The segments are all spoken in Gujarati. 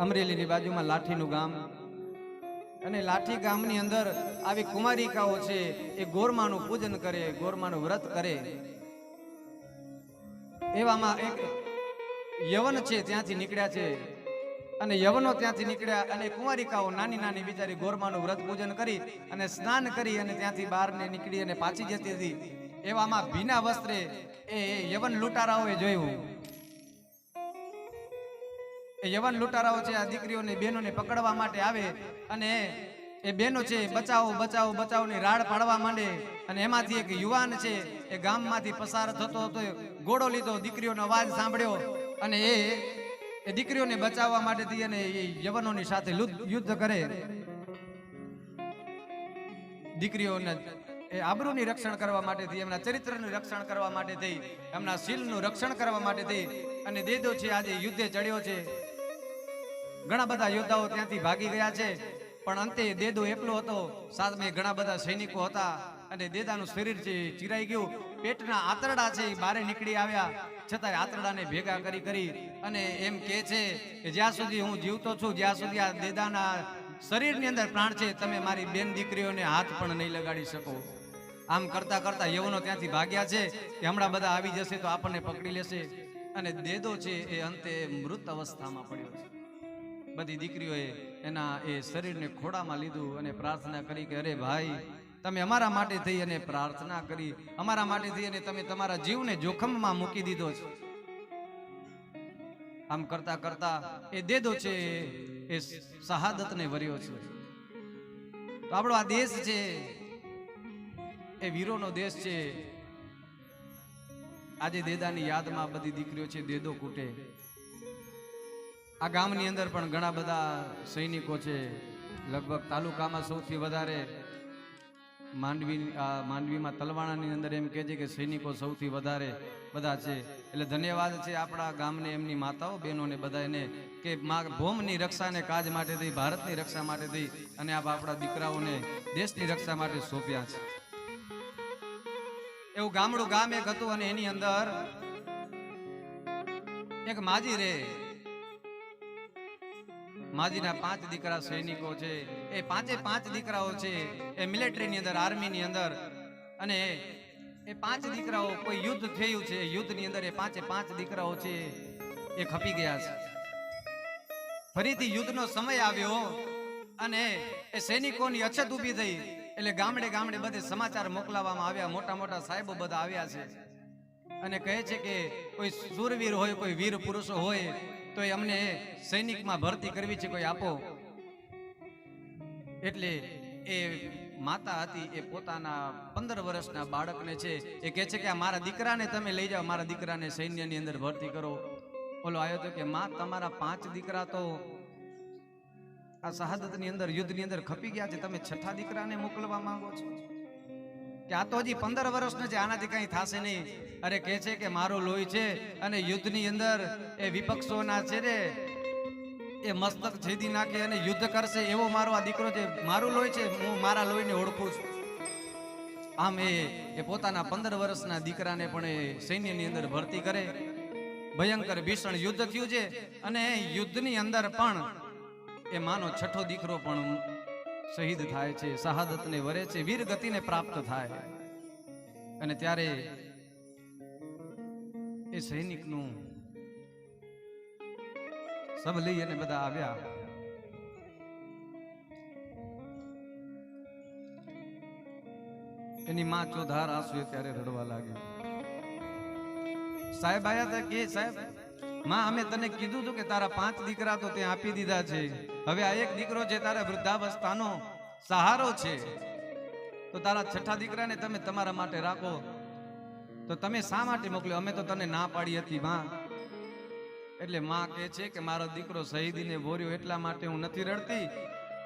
અમરેલીની બાજુમાં લાઠીનું ગામ. અને લાઠી ગામની અંદર આવી કુમારિકાઓ છે, એ ગોરમાનું પૂજન કરે, ગોરમાનું વ્રત કરે. એવામાં એક યવન છે, ત્યાંથી નીકળ્યા છે. અને યવનો ત્યાંથી નીકળ્યા અને કુંવારિકાઓ નાની નાની બિચારી ગોરમાનું વ્રત પૂજન કરી અને સ્નાન કરી અને ત્યાંથી બહાર ને નીકળી અને પાછી જતી હતી. એવામાં ભીના વસ્ત્રે એ યવન લૂંટારાઓએ જોયું. એ યવન લૂંટારાઓ છે, આ દીકરીઓને, બહેનોને પકડવા માટે આવે અને એ બહેનો છે, બચાવો બચાવો, બચાવની રાડ પાડવા માંડે અને એમાંથી એક યુવાન છે, એ ગામમાંથી પસાર થતો હતો ગોળો લીધો, દીકરીઓનો અવાજ સાંભળ્યો અને એ એ દીકરીઓને બચાવવા માટેથી અને એ યવનોની સાથે યુદ્ધ કરે. દીકરીઓને એ આબરૂની રક્ષણ કરવા માટે થઈ એમના ચરિત્રનું રક્ષણ કરવા માટે થઈ એમના શીલનું રક્ષણ કરવા માટે થઈ અને દેદો છે, આજે યુદ્ધે ચડ્યો છે. ઘણા બધા યોદ્ધાઓ ત્યાંથી ભાગી ગયા છે. પણ અંતે દેદો એકલો હતો. સામે ઘણા બધા સૈનિકો હતા અને દેદાનું શરીર એ ચીરાઈ ગયું, પેટના આંતરડા છે એ બારે નીકળી આવ્યા. છતાંય આંતરડાને ભેગા કરી કરી અને એમ કહે છે કે જ્યાં સુધી હું જીવતો છું, જ્યાં સુધી આ દેદાના શરીરની અંદર પ્રાણ છે, તમે મારી બેન દીકરીઓને હાથ પણ નહીં લગાડી શકો. આમ કરતા કરતા યવનો ત્યાંથી ભાગ્યા છે કે હમણાં બધા આવી જશે તો આપણને પકડી લેશે. અને દેદો છે એ અંતે મૃત અવસ્થામાં પડ્યો છે. બધી દીકરીઓએ એના એ શરીરને ખોડામાં લીધું અને પ્રાર્થના કરી કે, અરે ભાઈ, તમે અમારા માટે થઈ અને પ્રાર્થના કરી. અમારા માટે થઈ અને તમે તમારા જીવને જોખમમાં મૂકી દીધો છે. આમ કરતા કરતા એ દેદો છે એ શહાદતને વર્યો છે. તો આપણો આ દેશ છે, એ વીરોનો દેશ છે. આજે દેદાની યાદમાં બધી દીકરીઓ છે, દેદો કૂટે. આ ગામની અંદર પણ ઘણા બધા સૈનિકો છે. લગભગ તાલુકામાં સૌથી વધારે માંડવી માંડવીમાં તલવાણાની અંદર એમ કહે છે કે સૈનિકો સૌથી વધારે બધા છે. એટલે ધન્યવાદ છે આપણા ગામને, એમની માતાઓ, બહેનોને બધા એને કે ભૌમની રક્ષાને કાજ માટે થઈ ભારતની રક્ષા માટે થઈ અને આપ આપણા દીકરાઓને દેશની રક્ષા માટે સોંપ્યા છે. એવું ગામડું ગામ એક હતું અને એની અંદર એક માજી રે માજીના પાંચ દીકરા સૈનિકો છે. એ પાંચે પાંચ દીકરાઓ છે. એ મિલિટરીની અંદર, આર્મીની અંદર. અને એ પાંચ દીકરાઓ કોઈ યુદ્ધ થયું છે યુદ્ધની અંદર એ પાંચે પાંચ દીકરાઓ છે, એ ખપી ગયા છે. ફરીથી યુદ્ધનો સમય આવ્યો અને એ સૈનિકોની અછત ઊભી થઈ. એટલે ગામડે ગામડે બધે સમાચાર મોકલાવવામાં આવ્યા. મોટા મોટા સાહેબો બધા આવ્યા છે. અને કહે છે કે કોઈ સુરવીર હોય, કોઈ વીર પુરુષો હોય તો એ અમને સૈનિકમાં ભરતી કરવી છે કોઈ આપો? એટલે એ માતા હતી, એ પોતાના પંદર વર્ષના બાળકને છે, એ કહે છે કે આ મારા દીકરાને તમે લઈ જાઓ, મારા દીકરાને સૈન્યની અંદર ભરતી કરો. ઓલો આવ્યો હતો કે, માં, તમારા પાંચ દીકરા તો આ શહાદતની અંદર, યુદ્ધની અંદર ખપી ગયા છે. તમે છઠ્ઠા દીકરાને મોકલવા માંગો છો? કે આ તો હજી પંદર વર્ષનો છે, આનાથી કઈ થશે નહીં. અરે કહે છે કે મારું લોહી છે અને યુદ્ધની અંદર એ વિપક્ષોના છે રે એ મસ્તક છેદી નાખે અને યુદ્ધ કરશે એવો મારો આ દીકરો છે. મારું લોહી છે, હું મારા લોહીને ઓળખું છું. આમ એ એ પોતાના પંદર વર્ષના દીકરાને પણ એ સૈન્યની અંદર ભરતી કરે. ભયંકર ભીષણ યુદ્ધ થયું છે અને યુદ્ધની અંદર પણ એ માનો છઠ્ઠો દીકરો પણ શહીદ થાય છે, શહાદતને વરે છે, વીર ગતિને પ્રાપ્ત થાય. અને ત્યારે એ સૈનિકનું સબ લઈ અને બધા આવ્યા. એની માં ચોધાર આંસુએ ત્યારે રડવા લાગી સાહેબ આયા હતા કે સાહેબ, માં અમે તને કીધું હતું કે તારા પાંચ દીકરા તો તે આપી દીધા છે. હવે આ એક દીકરો છે તારા વૃદ્ધાવસ્થાનો સહારો છે. તો તારા છઠ્ઠા દીકરાને તમે તમારા માટે રાખો. તો તમે શા માટે મોકલ્યો? અમે તો તને ના પાડી હતી, માં. એટલે માં કહે છે કે મારો દીકરો શહીદીને બોર્યો એટલા માટે હું નથી રડતી,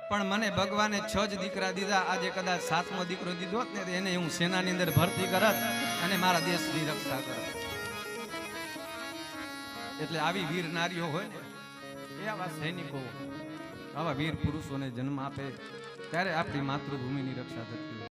પણ મને ભગવાને છ જ દીકરા દીધા. આજે કદાચ સાતમો દીકરો દીધો ને એને હું સેનાની અંદર ભરતી કરત અને મારા દેશની રક્ષા કરત. એટલે આવી વીર નારીઓ હોય ને, એ આવા સૈનિકો આવા વીર પુરુષોને જન્મ આપે ત્યારે આપણી માતૃભૂમિની રક્ષા થતી